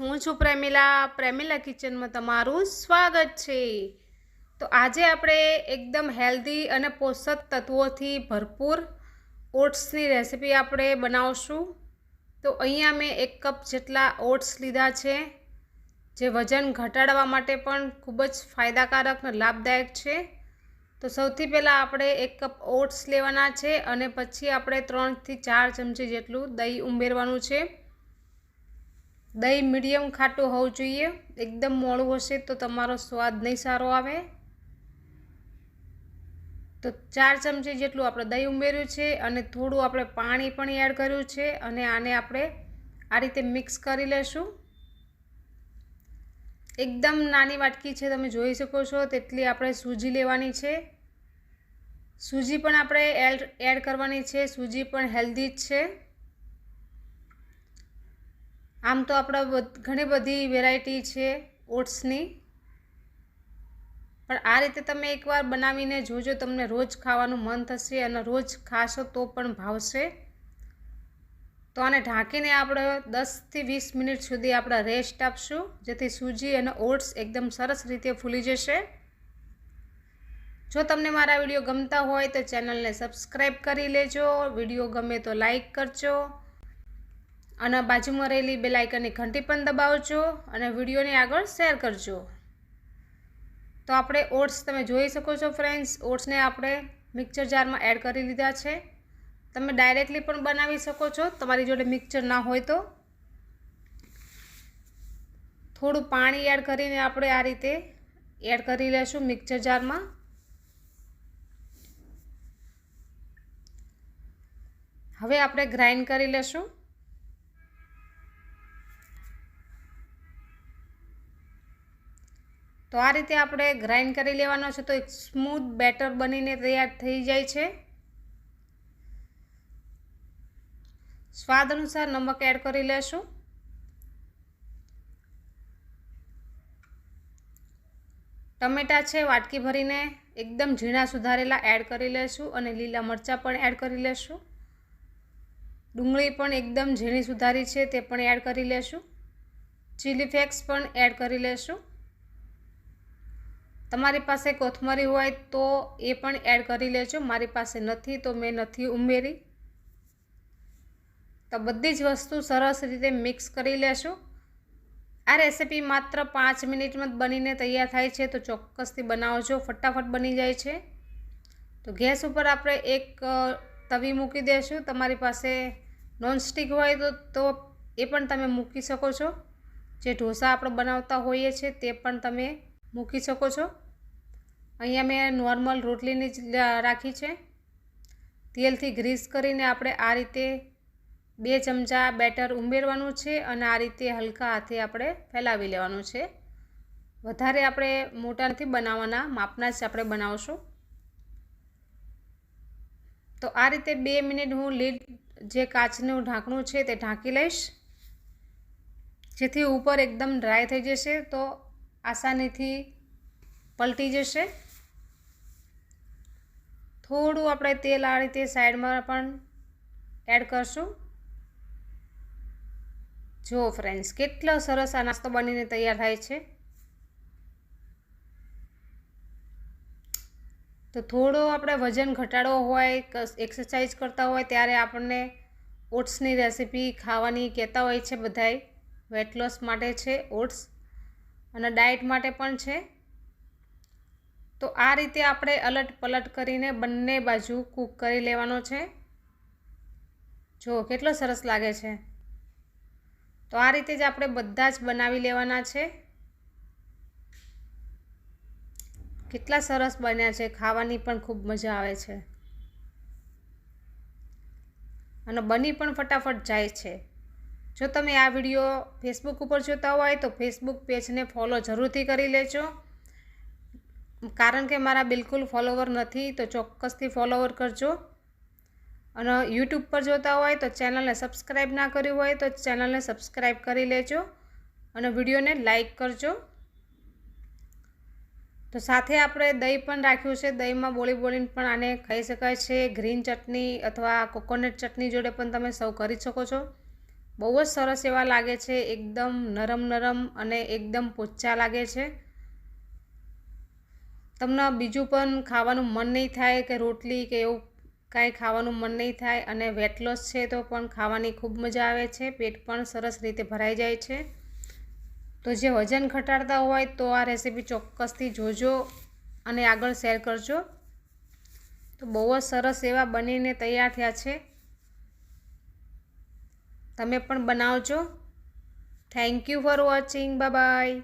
હું છું પ્રેમિલા. પ્રેમિલા કિચનમાં તમારું સ્વાગત છે. તો આજે આપણે એકદમ હેલ્ધી અને પોષક તત્વોથી ભરપૂર ઓટ્સની રેસીપી આપણે બનાવશું. તો અહીંયા મેં એક કપ જેટલા ઓટ્સ લીધા છે, જે વજન ઘટાડવા માટે પણ ખૂબ જ ફાયદાકારક અને લાભદાયક છે. તો સૌથી પહેલાં આપણે એક કપ ઓટ્સ લેવાના છે અને પછી આપણે ત્રણથી ચાર ચમચી જેટલું દહીં ઉમેરવાનું છે. દહીં મીડિયમ ખાટું હોવું જોઈએ. એકદમ મોડું હશે તો તમારો સ્વાદ નહીં સારો આવે. તો ચાર ચમચી જેટલું આપણે દહીં ઉમેર્યું છે અને થોડું આપણે પાણી પણ એડ કર્યું છે અને આને આપણે આ રીતે મિક્સ કરી લેશું. એકદમ નાની વાટકી છે તમે જોઈ શકો છો તેટલી આપણે સૂજી લેવાની છે. સૂજી પણ આપણે એડ એડ કરવાની છે. સૂજી પણ હેલ્ધી જ છે. આમ તો આપણા ઘણી બધી વેરાયટી છે ઓટ્સની. પણ આ રીતે તમે એકવાર બનાવીને જોજો, તમને રોજ ખાવાનું મન થશે અને રોજ ખાશો તો પણ ભાવશે. તો આને ઢાંકીને આપણે દસથી વીસ મિનિટ સુધી આપણે રેસ્ટ આપશું, જેથી સૂજી અને ઓટ્સ એકદમ સરસ રીતે ફૂલી જશે. જો તમને મારા વીડિયો ગમતા હોય તો ચેનલને સબસ્ક્રાઈબ કરી લેજો, વીડિયો ગમે તો લાઈક કરજો. અને બાજુમાં રહેલી બે લાઇકનની ઘંટી પણ દબાવજો અને વિડીયોને આગળ શેર કરજો. તો આપણે ઓટ્સ તમે જોઈ શકો છો ફ્રેન્ડ્સ, ઓટ્સને આપણે મિક્સર જારમાં એડ કરી લીધા છે. તમે ડાયરેક્ટલી પણ બનાવી શકો છો, તમારી જોડે મિક્સર ના હોય તો. થોડું પાણી એડ કરીને આપણે આ રીતે એડ કરી લેશું મિક્સર જારમાં. હવે આપણે ગ્રાઇન્ડ કરી લેશું. તો આ રીતે આપણે ગ્રાઇન્ડ કરી લેવાનો છે તો એક સ્મૂથ બેટર બનીને તૈયાર થઈ જાય છે. સ્વાદ અનુસાર નમક એડ કરી લેશું. ટમેટા છે વાટકી ભરીને એકદમ ઝીણા સુધારેલા એડ કરી લેશું અને લીલા મરચાં પણ એડ કરી લેશું. ડુંગળી પણ એકદમ ઝીણી સુધારી છે તે પણ એડ કરી લેશું. ચીલી ફ્લેક્સ પણ એડ કરી લેશું. તમારી પાસે કોથમરી હોય તો એ પણ એડ કરી લેજો. મારી પાસે નથી તો મેં નથી ઉમેરી. તો બધી જ વસ્તુ સરસ રીતે મિક્સ કરી લેશું. આ રેસીપી માત્ર પાંચ મિનિટમાં બનીને તૈયાર થાય છે, તો ચોક્કસથી બનાવજો. ફટાફટ બની જાય છે. તો ગેસ ઉપર આપણે એક તવી મૂકી દઈશું તમારી પાસે નોનસ્ટિક હોય તો તો એ પણ તમે મૂકી શકો છો. જે ઢોસા આપણે બનાવતા હોઈએ છીએ તે પણ તમે મૂકી શકો છો. અહીંયા મેં નોર્મલ રોટલીની જ રાખી છે. તેલથી ગ્રીસ કરીને આપણે આ રીતે બે ચમચા બેટર ઉમેરવાનું છે અને આ રીતે હલકા હાથે આપણે ફેલાવી લેવાનું છે. વધારે આપણે મોટા નથી બનાવવાના, માપના જ આપણે બનાવશું. તો આ રીતે બે મિનિટ હું લીડ, જે કાચનું ઢાંકણું છે તે ઢાંકી લઈશ. જેથી ઉપર એકદમ ડ્રાય થઈ જશે તો આસાનીથી પલટી જશે. થોડું આપણે તેલ આ રીતે સાઈડમાં પણ એડ કરશું. જુઓ ફ્રેન્ડ્સ કેટલો સરસ આ નાસ્તો બનીને તૈયાર થાય છે. તો થોડો આપણે વજન ઘટાડવો હોય એક્સરસાઇઝ કરતા હોય, ત્યારે આપણને ઓટ્સની રેસીપી ખાવાની કહેતા હોય છે બધાય. વેટ લોસ માટે છે ઓટ્સ. અને ડાયટ માટે પણ છે. તો આ રીતે આપણે અલટ પલટ કરીને બંને બાજુ કૂક કરી લેવાનો છે. જો, કેટલો સરસ લાગે છે. તો આ રીતે જ આપણે બધા જ બનાવી લેવાના છે. કેટલા સરસ બન્યા છે. ખાવાની પણ ખૂબ મજા આવે છે. અને બની પણ ફટાફટ જાય છે. જો તમે આ વીડિયો ફેસબુક ઉપર જોતા હોય તો ફેસબુક પેજને ફોલો જરૂરથી કરી લેજો. કારણ કે મારા બિલકુલ ફોલોવર નથી, તો ચોક્કસથી ફોલોવર કરજો. અને યુટ્યુબ પર જોતા હોય તો ચેનલને સબસ્ક્રાઈબ ના કર્યું હોય તો ચેનલને સબસ્ક્રાઈબ કરી લેજો અને વિડીયોને લાઈક કરજો. તો સાથે આપણે દહીં પણ રાખ્યું છે. દહીંમાં બોળી બોલીને પણ આને ખાઈ શકાય છે. ગ્રીન ચટણી અથવા કોકોનટ ચટણી જોડે પણ તમે સર્વ કરી શકો છો. બહુ જ સરસ એવા લાગે છે. એકદમ નરમ નરમ અને એકદમ પોચા લાગે છે. તમને બીજું પણ ખાવાનું મન નહીં થાય કે રોટલી કે એવું કાંઈ ખાવાનું મન નહીં થાય અને વેટ લોસ છે તો પણ ખાવાની ખૂબ મજા આવે છે, પેટ પણ સરસ રીતે ભરાઈ જાય છે. તો જે વજન ઘટાડતા હોય તો આ રેસીપી ચોક્કસથી જોજો અને આગળ શેર કરજો. તો બહુ જ સરસ એવા બનીને તૈયાર થયા છે. તમે પણ બનાવજો. Thank you for watching bye